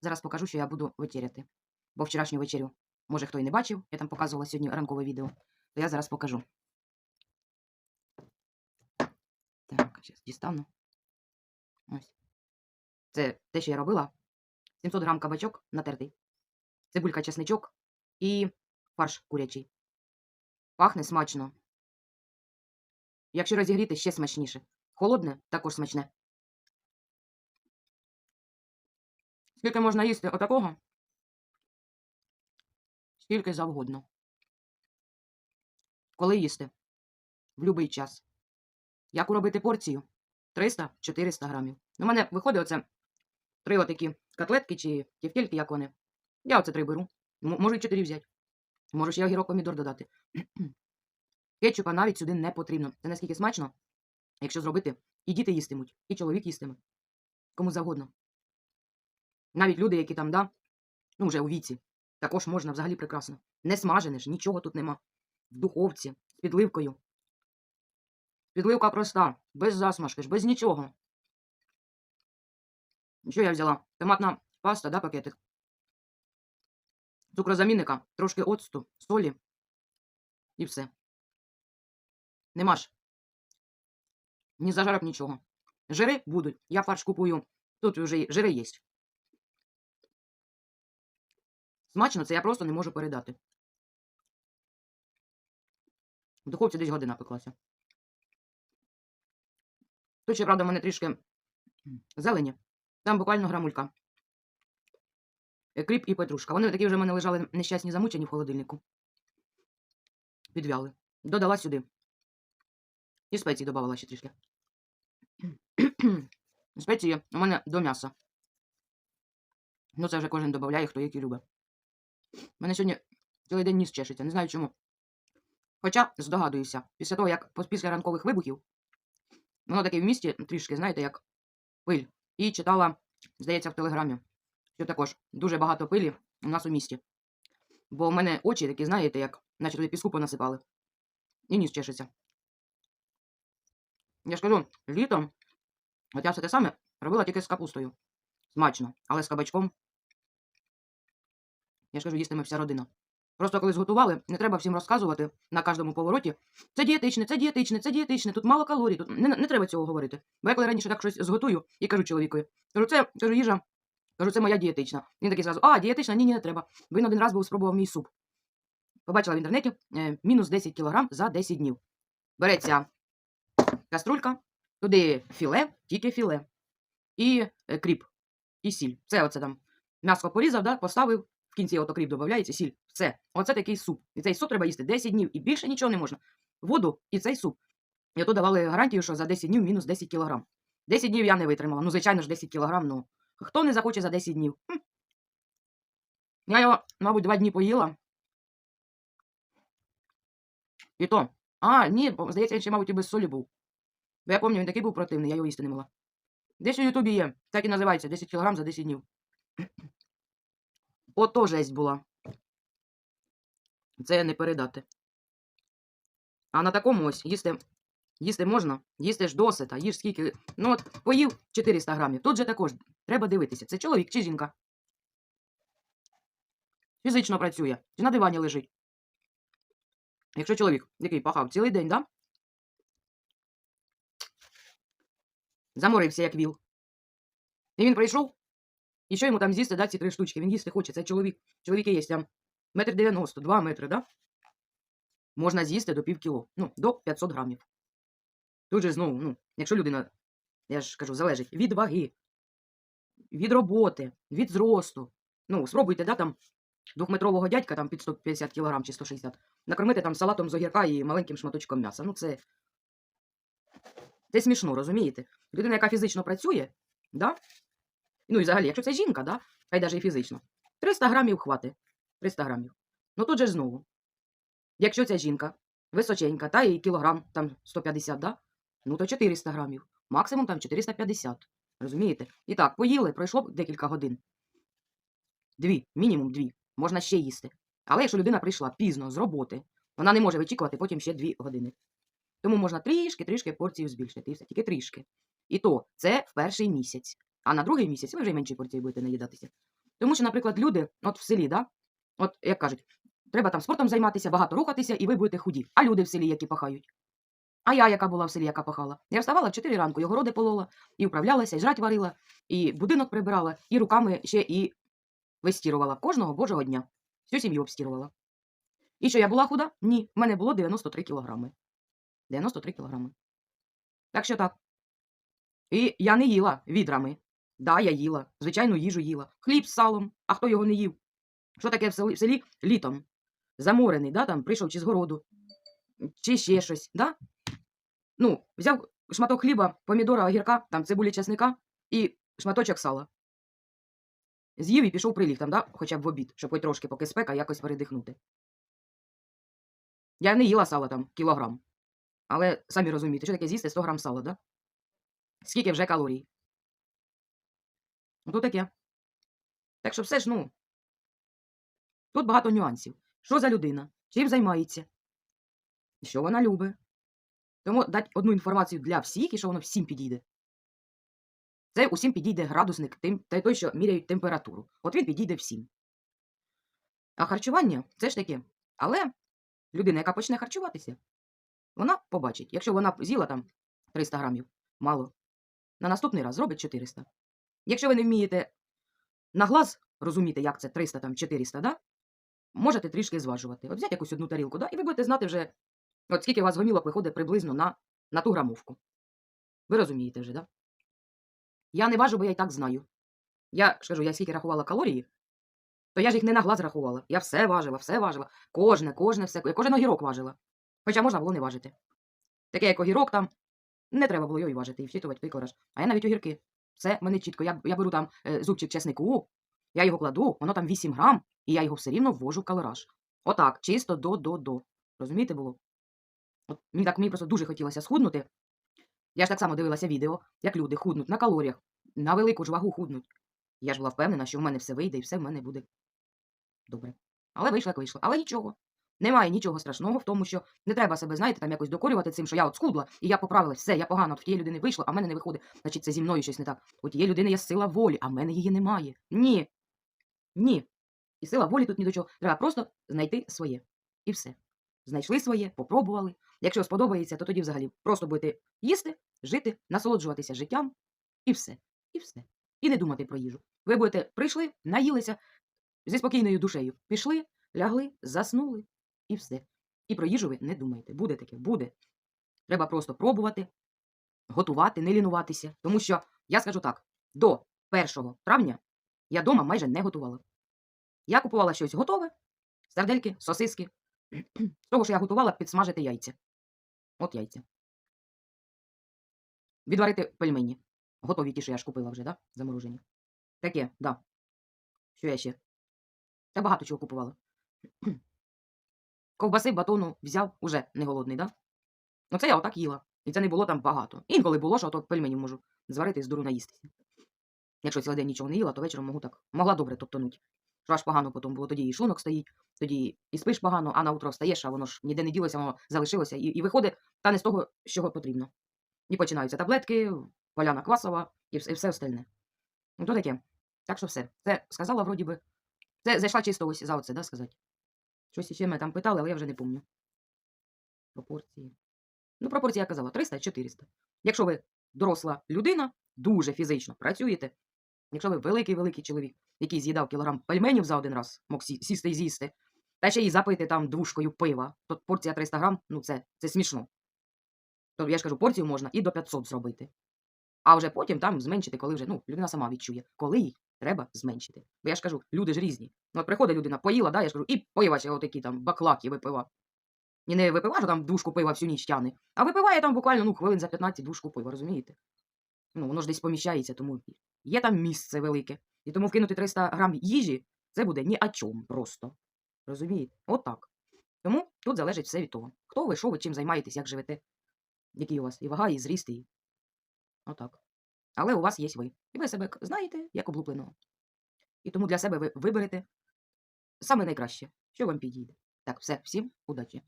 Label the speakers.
Speaker 1: Зараз покажу, що я буду вечеряти. Бо вчорашню вечерю, може, хто і не бачив, я там показувала сьогодні ранкове відео, то я зараз покажу. Так, зараз дістану. Ось. Це те, що я робила. 700 грам кабачок натертий, цибулька, чесничок і фарш курячий. Пахне смачно. Якщо розігріти, ще смачніше. Холодне також смачне. Скільки можна їсти отакого? Скільки завгодно. Коли їсти? В будь-який час. Як робити порцію? 300-400 грамів. У мене виходить оце три отакі котлетки чи тівтельки, як вони. Я оце три беру. Можу і чотири взяти. Можу ще огірок помідор додати. Кетчупа навіть сюди не потрібно. Це наскільки смачно, якщо зробити, і діти їстимуть, і чоловік їстиме. Кому завгодно. Навіть люди, які там, да, ну вже у віці, також можна взагалі прекрасно. Не смажене ж, нічого тут нема. В духовці, з підливкою. Підливка проста, без засмажки ж, без нічого. Що я взяла? Томатна паста, да, пакетик. Цукрозамінника, трошки оцту, солі. І все. Нема ж. Ні зажарок, нічого. Жири будуть. Я фарш купую. Тут вже жири є. Смачно, це я просто не можу передати. В духовці десь година пеклася. Тут ще, правда, в мене трішки зелені. Там буквально грамулька. Е, Кріп і петрушка. Вони такі вже в мене лежали нещасні замучені в холодильнику. Підвяли. Додала сюди. І спеції додавала ще трішки. спеції у мене до м'яса. Ну, це вже кожен додає, хто які любить. У мене сьогодні цілий день ніс чешеться, не знаю чому. Хоча здогадуюся, після того, як після ранкових вибухів, воно таке в місті трішки, знаєте, як пиль. І читала, здається, в телеграмі, що також дуже багато пилі у нас у місті. Бо в мене очі такі, знаєте, як наче туди піску понасипали. І ніс чешеться. Я ж кажу, літом, от я все те саме робила тільки з капустою. Смачно, але з кабачком. Я ж кажу, їстиме вся родина. Просто коли зготували, не треба всім розказувати на кожному повороті. Це дієтичне, це дієтичне, це дієтичне, тут мало калорій, тут не, не треба цього говорити. Бо я коли раніше так щось зготую і кажу чоловікові, кажу, це кажу, їжа, кажу, це моя дієтична. Він такий зразу, а, дієтична, ні, ні, не треба. Він один раз був спробував мій суп. Побачила в інтернеті е, мінус 10 кг за 10 днів. Береться каструлька, туди філе, тільки філе, і е, кріп, і сіль. Це оце там. М'ясо порізав, да, поставив, кінці ото додається, сіль. Все. Оце такий суп. І цей суп треба їсти 10 днів, і більше нічого не можна. Воду і цей суп. І ото давали гарантію, що за 10 днів мінус 10 кг. 10 днів я не витримала. Ну, звичайно ж, 10 кг, ну. Хто не захоче за 10 днів? Хм. Я його, мабуть, два дні поїла. І то. А, ні, здається, він ще, мабуть, і без солі був. Бо я пам'ятаю, він такий був противний, я його їсти не могла. Десь у Ютубі є. Так і називається 10 кг за 10 днів. Ото жесть була. Це не передати. А на такому ось їсти, їсти можна, їсти ж досита, їж скільки. Ну от поїв 400 грамів. Тут же також треба дивитися, це чоловік чи жінка. Фізично працює, чи на дивані лежить. Якщо чоловік, який пахав цілий день, да? Заморився, як віл. І він прийшов, і що йому там з'їсти, да, ці три штучки? Він їсти хоче, це чоловік. Чоловіки є там метр дев'яносто, два метри, да? Можна з'їсти до пів кіло, ну, до 500 грамів. Тут же знову, ну, якщо людина, я ж кажу, залежить від ваги, від роботи, від зросту. Ну, спробуйте, да, там двохметрового дядька там під 150 кг чи 160, накормити там салатом з огірка і маленьким шматочком м'яса. Ну, це. Це смішно, розумієте? Людина, яка фізично працює, да? Ну і взагалі, якщо це жінка, да? хай навіть і фізично, 300 грамів хватить. 300 грамів. Ну тут же знову. Якщо ця жінка височенька, та і кілограм там 150, да? ну то 400 грамів. Максимум там 450. Розумієте? І так, поїли, пройшло декілька годин. Дві, мінімум дві. Можна ще їсти. Але якщо людина прийшла пізно з роботи, вона не може вичікувати потім ще дві години. Тому можна трішки-трішки порцію збільшити. І все, тільки трішки. І то це в перший місяць. А на другий місяць ви вже менші порції будете наїдатися. Тому що, наприклад, люди, от в селі, да, от як кажуть, треба там спортом займатися, багато рухатися, і ви будете худі. А люди в селі, які пахають. А я, яка була в селі, яка пахала. Я вставала в 4 ранку, і огороди полола, і управлялася, і жрать варила, і будинок прибирала, і руками ще і вистірувала кожного божого дня. Всю сім'ю обстірувала. І що я була худа? Ні, в мене було 93 кілограми. 93 кілограми. Так що так. І я не їла відрами. Да, я їла. Звичайну їжу їла. Хліб з салом. А хто його не їв? Що таке в селі, в селі літом? Заморений, да, там прийшов чи з городу, чи ще щось, да? Ну, взяв шматок хліба, помідора, огірка, там цибулі чесника і шматочок сала. З'їв і пішов приліг там, да? хоча б в обід, щоб хоч трошки, поки спека, якось передихнути. Я не їла сала там кілограм. Але самі розумієте, що таке з'їсти 100 грам сала, да? Скільки вже калорій? Ото таке. Так що все ж, ну. Тут багато нюансів. Що за людина? Чим займається? Що вона любить? Тому дати одну інформацію для всіх і що воно всім підійде. Це усім підійде градусник, тим, та той, що міряють температуру. От він підійде всім. А харчування це ж таке. Але людина, яка почне харчуватися, вона побачить. Якщо вона з'їла там 300 грамів, мало. На наступний раз зробить 400. Якщо ви не вмієте на глаз розуміти, як це 300 там 400, да? можете трішки зважувати. От взяти якусь одну тарілку, да? і ви будете знати вже, от скільки у вас гомілок виходить приблизно на, на ту грамовку. Ви розумієте вже, да? Я не важу, бо я і так знаю. Я ж кажу, я скільки рахувала калорії, то я ж їх не на глаз рахувала. Я все важила, все важила. Кожне, кожне, все. Я кожен огірок важила. Хоча можна було не важити. Таке, як огірок там, не треба було його і важити, і вчитувати викладаш. А я навіть огірки. Все, мене чітко. Я, я беру там е, зубчик чеснику, я його кладу, воно там 8 грам, і я його все рівно ввожу в калораж. Отак, чисто до-до-до. Розумієте було? От мені так мені просто дуже хотілося схуднути. Я ж так само дивилася відео, як люди худнуть на калоріях, на велику ж вагу худнуть. Я ж була впевнена, що в мене все вийде і все в мене буде добре. Але вийшло, як вийшло. Але нічого. Немає нічого страшного в тому, що не треба себе, знаєте, там якось докорювати цим, що я от схудла, і я поправилась, все, я погано, от в тієї людини вийшло, а в мене не виходить. Значить, це зі мною щось не так. У тієї людини є сила волі, а в мене її немає. Ні. Ні. І сила волі тут ні до чого. Треба просто знайти своє. І все. Знайшли своє, попробували. Якщо сподобається, то тоді взагалі просто будете їсти, жити, насолоджуватися життям, і все. І все. І не думати про їжу. Ви будете прийшли, наїлися зі спокійною душею. Пішли, лягли, заснули, і все. І про їжу ви не думаєте. Буде таке, буде. Треба просто пробувати, готувати, не лінуватися. Тому що, я скажу так, до 1 травня я дома майже не готувала. Я купувала щось готове, сардельки, сосиски. З того, що я готувала, підсмажити яйця. От яйця. Відварити пельмені. Готові ті, що я ж купила вже, да? Заморожені. Таке, да. Що я ще? Та багато чого купувала. Ковбаси, батону взяв, уже не голодний, да? Ну це я отак їла. І це не було там багато. Інколи було, що ото пельменів можу зварити і з дуру наїстися. Якщо цілий день нічого не їла, то вечором можу так. Могла добре топтануть. Що аж погано потім було. Тоді і шлунок стоїть, тоді і спиш погано, а на утро встаєш, а воно ж ніде не ділося, воно залишилося. І, і виходить, та не з того, з потрібно. І починаються таблетки, поляна квасова і все, і все остальне. Ну то таке. Так що все. Це сказала, вроді би. Це зайшла чисто ось за оце, да, сказати. Щось ще мене там питали, але я вже не пам'ятаю. Пропорції. Ну, пропорції я казала 300-400. Якщо ви доросла людина, дуже фізично працюєте. Якщо ви великий-великий чоловік, який з'їдав кілограм пельменів за один раз, мог сісти і з'їсти, та ще й запити там двушкою пива, то порція 300 грам, ну це, це смішно. То я ж кажу, порцію можна і до 500 зробити. А вже потім там зменшити, коли вже ну, людина сама відчує, коли їй треба зменшити. Бо я ж кажу, люди ж різні. Ну, от приходить людина, поїла, да, я ж кажу, і ще отакі там баклаки випива. І не випиває, що там душку пива всю ніч тяне, а випиває там буквально ну, хвилин за 15 душку пива, розумієте? Ну, воно ж десь поміщається, тому є там місце велике. І тому вкинути 300 грам їжі це буде ні о чому просто. Розумієте? От. Тому тут залежить все від того. Хто ви, що ви, чим займаєтесь, як живете, який у вас і вага, і зріст, і отак. Але у вас є ви. І ви себе знаєте, як облупленого. І тому для себе ви виберете саме найкраще, що вам підійде. Так, все, всім удачі!